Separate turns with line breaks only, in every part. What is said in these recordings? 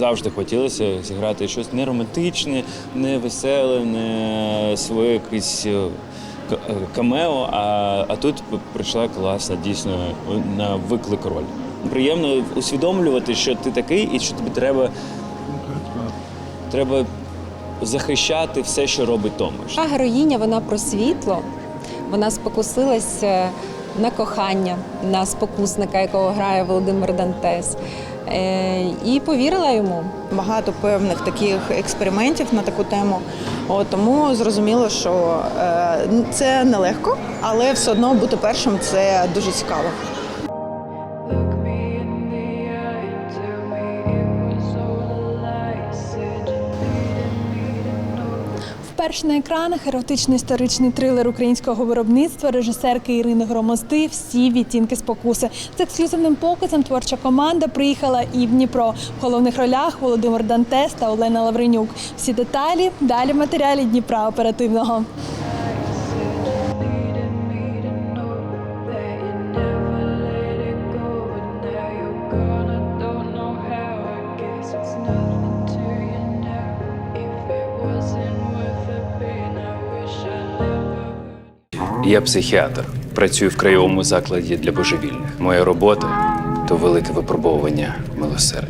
завжди хотілося зіграти щось не романтичне, не веселе, не своє якесь е, е, камео. А, а тут прийшла класна, дійсно на виклик роль. Приємно усвідомлювати, що ти такий, і що тобі треба, треба захищати все, що робить Томаш.
Та героїня вона про світло. Вона спокусилася на кохання, на спокусника, якого грає Володимир Дантес. Е, і повірила йому.
багато певних таких експериментів на таку тему. От, тому зрозуміло, що е, це нелегко, але все одно бути першим це дуже цікаво.
Вперше на екранах еротичний історичний трилер українського виробництва режисерки Ірини Громозди Всі відтінки спокуси. З ексклюзивним показом творча команда приїхала і в Дніпро. В головних ролях Володимир Дантес та Олена Лавренюк. Всі деталі далі в матеріалі Дніпра оперативного.
Needed me to
Я психіатр. Працюю в краєвому закладі для божевільних. Моя робота то велике випробовування милосердя.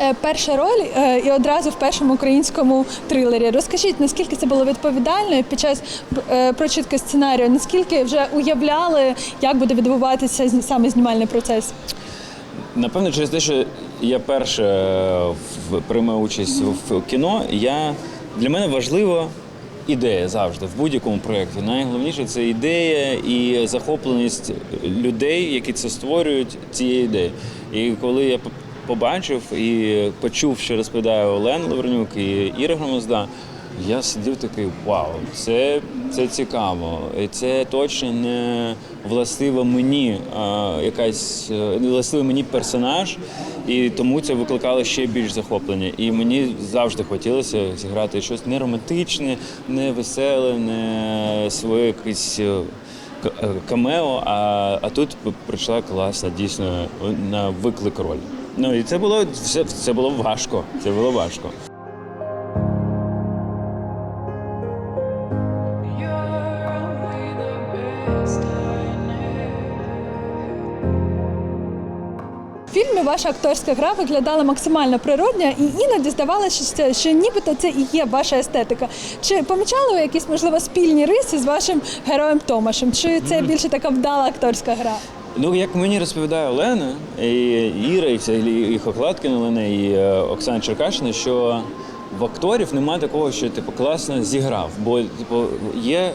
Е, Перша роль е, і одразу в першому українському трилері. Розкажіть, наскільки це було відповідально і під час е, прочитки сценарію, наскільки вже уявляли, як буде відбуватися з- саме знімальний процес?
Напевно, через те, що я перше приймав участь в кіно, я для мене важлива ідея завжди в будь-якому проєкті. Найголовніше це ідея і захопленість людей, які це створюють цієї ідеї. І коли я по- побачив і почув, що розповідає Олен Лавренюк і Іра Громозда, я сидів такий вау, це, це цікаво. Це точно не властиво мені а, якась е, не властивий мені персонаж, і тому це викликало ще більш захоплення. І мені завжди хотілося зіграти щось не романтичне, не веселе, не своє якесь е, е, камео. А, а тут прийшла класна, дійсно на виклик роль. Ну і це було це, це було важко. Це було важко.
Ваша акторська гра виглядала максимально природньо, і іноді здавалося, що, нібито це і є ваша естетика. Чи помічали ви якісь можливо спільні риси з вашим героєм Томашем? Чи це більше така вдала акторська гра?
Ну, як мені розповідає Олена, і Іра, і взагалі і Хохлаткіна Олена, і Оксана Черкашина, що в акторів немає такого, що типу класно зіграв. Бо типу, є,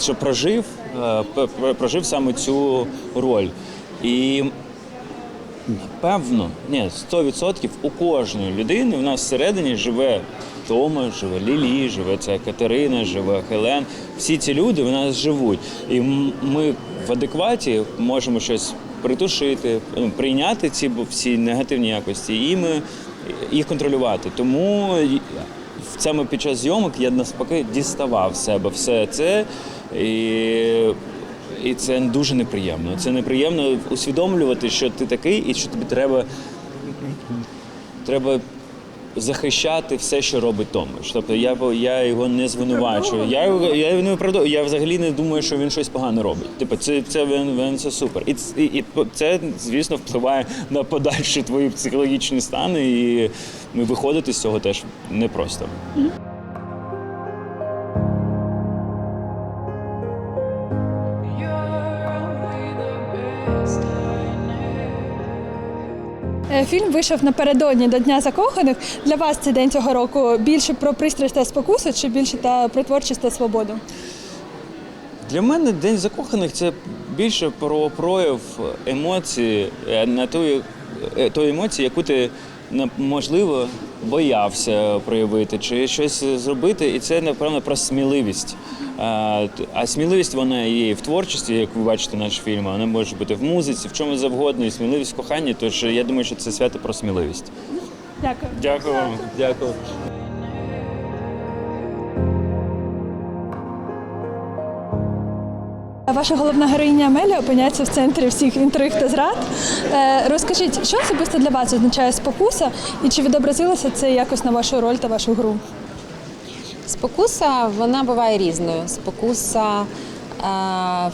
що прожив, е, прожив саме цю роль. І Напевно, ні, 100% у кожної людини в нас всередині живе Тома, живе Лілі, живе ця Катерина, живе Хелен. Всі ці люди в нас живуть. І ми в адекваті можемо щось притушити, ну, прийняти ці всі негативні якості, і ми їх контролювати. Тому саме під час зйомок я навпаки діставав себе все це. І і це дуже неприємно. Це неприємно усвідомлювати, що ти такий, і що тобі треба, треба захищати все, що робить Томаш. Тобто я, я його не звинувачую. Я, я його не виправдовую. Я взагалі не думаю, що він щось погане робить. Типу, це, це він, він це супер. І, і, і це, звісно, впливає на подальші твої психологічні стани, і виходити з цього теж непросто.
Фільм вийшов напередодні до Дня закоханих. Для вас цей день цього року більше про пристрасть та спокусу, чи більше та про творчість та свободу?
Для мене День закоханих це більше про прояв емоції е, на тої, е, тої емоції, яку ти можливо боявся проявити чи щось зробити, і це напевно про сміливість. А, сміливість вона є і в творчості, як ви бачите наші фільми, вона може бути в музиці, в чому завгодно, і сміливість в коханні. Тож я думаю, що це свято про сміливість.
Дякую.
Дякую вам. Дякую.
Ваша головна героїня Амелія опиняється в центрі всіх інтриг та зрад. Е, Розкажіть, що особисто для вас означає спокуса, і чи відобразилося це якось на вашу роль та вашу гру?
Спокуса вона буває різною. Спокуса е,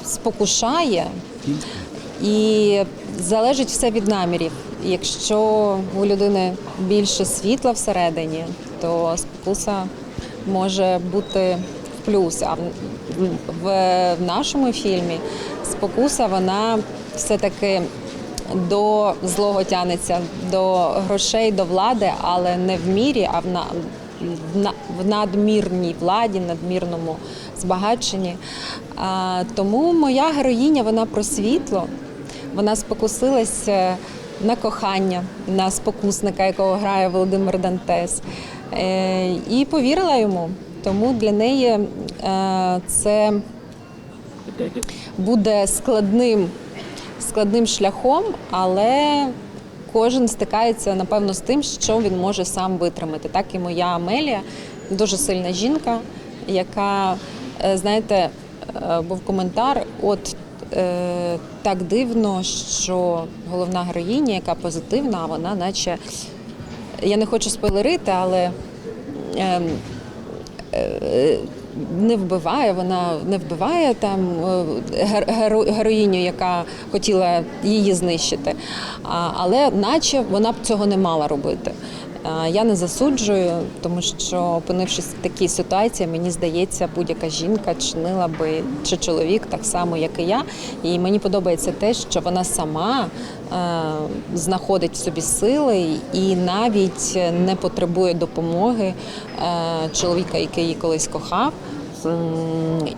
спокушає і залежить все від намірів. Якщо у людини більше світла всередині, то спокуса може бути в плюс. А в, в, нашому фільмі спокуса вона все-таки до злого тянеться, до грошей, до влади, але не в мірі, а в, на, в, надмірній владі, надмірному збагаченні. Тому моя героїня вона про світло. Вона спокусилась е, на кохання, на спокусника, якого грає Володимир Дантес, е, і повірила йому. Тому для неї е, це буде складним, складним шляхом, але кожен стикається, напевно, з тим, що він може сам витримати. Так і моя Амелія, дуже сильна жінка, яка, е, знаєте, е, був коментар, от е, так дивно, що головна героїня, яка позитивна, вона наче. Я не хочу спойлерити, але ем, е, не вбиває, вона не вбиває там е, гер- геро- героїню, яка хотіла її знищити. Але наче вона б цього не мала робити. А, Я не засуджую, тому що опинившись в такій ситуації, мені здається, будь-яка жінка чинила би чи чоловік так само, як і я. І мені подобається те, що вона сама е, знаходить в собі сили і навіть не потребує допомоги е, чоловіка, який її колись кохав,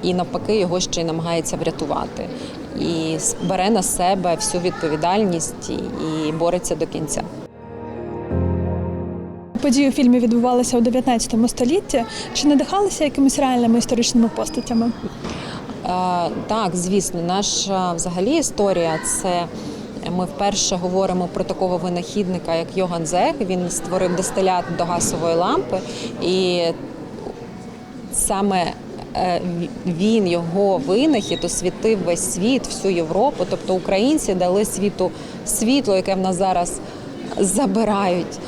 і навпаки його ще й намагається врятувати. І бере на себе всю відповідальність і бореться до кінця.
Події у фільмі відбувалися у 19 столітті. Чи надихалися якимись реальними історичними постатями?
Е, Так, звісно, наша взагалі історія це. Ми вперше говоримо про такого винахідника, як Йоган Зег. Він створив дистилят до газової лампи, і саме е, він, його винахід освітив весь світ, всю Європу. Тобто українці дали світу світло, яке в нас зараз забирають.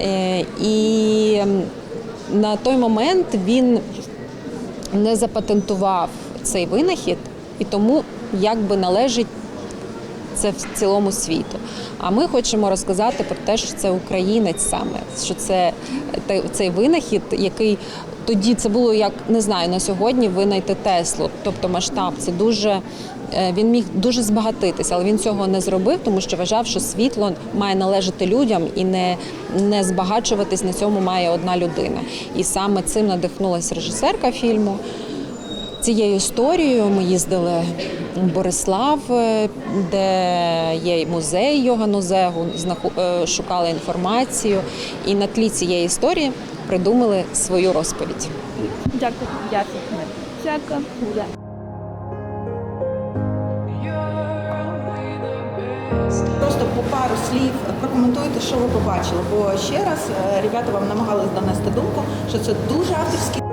Е, І на той момент він не запатентував цей винахід, і тому якби належить це в цілому світу. А ми хочемо розказати про те, що це українець саме, що це цей винахід, який тоді це було як не знаю на сьогодні винайти Теслу, тобто масштаб. Це дуже е, він міг дуже збагатитися, але він цього не зробив, тому що вважав, що світло має належати людям і не, не збагачуватись на цьому має одна людина. І саме цим надихнулася режисерка фільму. Цією історією ми їздили в Борислав, е, де є музей Йогану Зегу, е, шукали інформацію. І на тлі цієї історії придумали свою розповідь.
Дякую. Дякую. Дякую.
Просто по пару слів прокоментуйте, що ви побачили. Бо ще раз е, ребята вам намагались донести думку, що це дуже авторський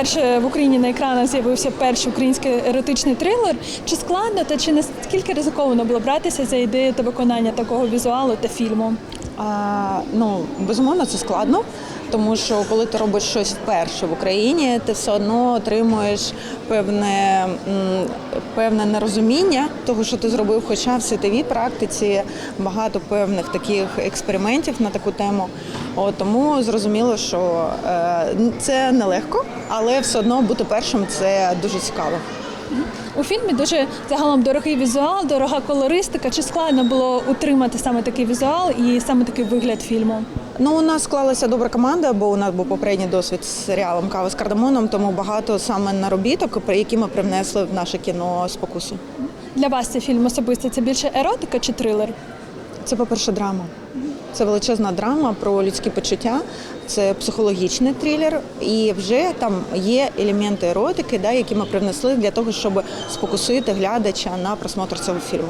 Вперше в Україні на екранах з'явився перший український еротичний трилер. Чи складно та чи наскільки ризиковано було братися за ідею та виконання такого візуалу та фільму?
А, ну, безумовно, це складно, тому що коли ти робиш щось вперше в Україні, ти все одно отримуєш певне, певне нерозуміння того, що ти зробив, хоча в світовій практиці багато певних таких експериментів на таку тему. От, тому зрозуміло, що е, це нелегко, але все одно бути першим це дуже цікаво.
У фільмі дуже загалом дорогий візуал, дорога колористика. Чи складно було утримати саме такий візуал і саме такий вигляд фільму?
Ну, у нас склалася добра команда, бо у нас був попередній досвід з серіалом Кава з кардамоном, тому багато саме наробіток, які ми привнесли в наше кіно спокусу.
Для вас цей фільм особисто це більше еротика чи трилер?
Це, по-перше, драма. Це величезна драма про людські почуття, це психологічний трилер, і вже там є елементи еротики, да, які ми привнесли для того, щоб спокусити глядача на просмотр цього фільму.